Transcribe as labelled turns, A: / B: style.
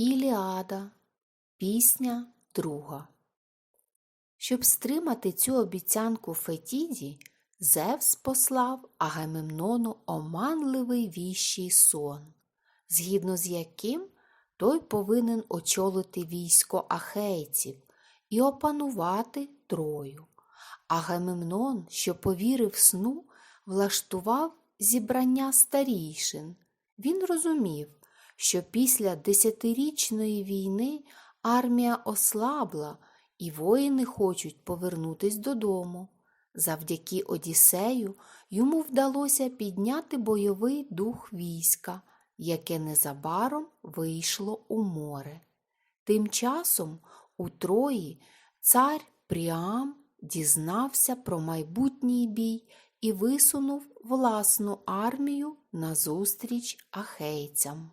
A: Іліада. Пісня друга. Щоб стримати цю обіцянку Фетіді, Зевс послав Агамемнону оманливий віщий сон, згідно з яким той повинен очолити військо ахейців і опанувати Трою. Агамемнон, що повірив сну, влаштував зібрання старійшин. Він розумів, що після десятирічної війни армія ослабла і воїни хочуть повернутись додому. Завдяки Одіссею йому вдалося підняти бойовий дух війська, яке незабаром вийшло у море. Тим часом у Трої цар Пріам дізнався про майбутній бій і висунув власну армію назустріч ахейцям.